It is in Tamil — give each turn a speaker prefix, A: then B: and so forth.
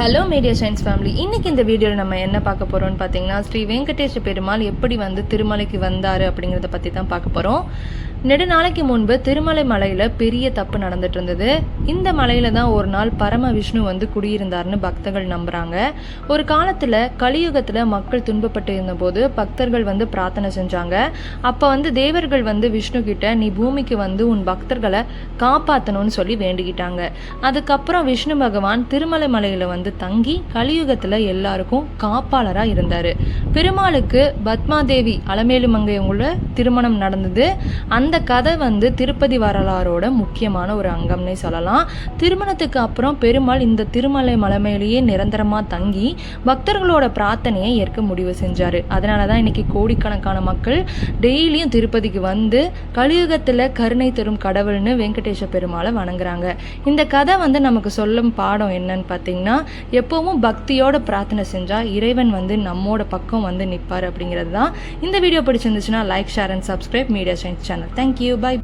A: ஹலோ மீடியா சயின்ஸ் ஃபேமிலி இன்னைக்கு இந்த வீடியோவில் நம்ம என்ன பார்க்க போகிறோம்னு பார்த்தீங்கன்னா ஸ்ரீ வெங்கடேஷ பெருமாள் எப்படி வந்து திருமலைக்கு வந்தார் அப்படிங்கிறத பற்றி தான் பார்க்க போகிறோம் நெடுநாளைக்கு முன்பு திருமலை மலையில் பெரிய தப்பு நடந்துட்டு இருந்தது. இந்த மலையில் தான் ஒரு நாள் பரம விஷ்ணு வந்து குடியிருந்தார்னு பக்தர்கள் நம்புகிறாங்க ஒரு காலத்தில் கலியுகத்தில் மக்கள் துன்பப்பட்டு இருந்தபோது பக்தர்கள் வந்து பிரார்த்தனை செஞ்சாங்க. அப்போ வந்து தேவர்கள் வந்து விஷ்ணு கிட்ட நீ பூமிக்கு வந்து உன் பக்தர்களை காப்பாற்றணும்னு சொல்லி வேண்டிக்கிட்டாங்க. அதுக்கப்புறம் விஷ்ணு பகவான் திருமலை மலையில் வந்து தங்கி கலியுகத்தில் எல்லாருக்கும் காப்பாளராக இருந்தார். பெருமாளுக்கு பத்மாதேவி அலமேலுமங்கையவங்களோட திருமணம் நடந்தது. அந்த கதை வந்து திருப்பதி வரலாறோட முக்கியமான ஒரு அங்கம்னே சொல்லலாம். திருமணத்துக்கு அப்புறம் பெருமாள் இந்த திருமலை மலை மேலேயே நிரந்தரமாக தங்கி பக்தர்களோட பிரார்த்தனையை ஏற்க முடிவு செஞ்சார். அதனால தான் இன்னைக்கு கோடிக்கணக்கான மக்கள் டெய்லியும் திருப்பதிக்கு வந்து கலியுகத்தில் கருணை தரும் கடவுள்னு வெங்கடேஷ பெருமாளை வணங்குறாங்க. இந்த கதை வந்து நமக்கு சொல்லும் பாடம் என்னன்னு பார்த்தீங்கன்னா எப்பவும் பக்தியோட பிரார்த்தனை செஞ்சால் இறைவன் வந்து நம்மோட பக்கம் வந்து நிற்பார் அப்படிங்கிறது தான் இந்த வீடியோ பிடிச்சிருந்துச்சுன்னா like share and subscribe media science channel thank you bye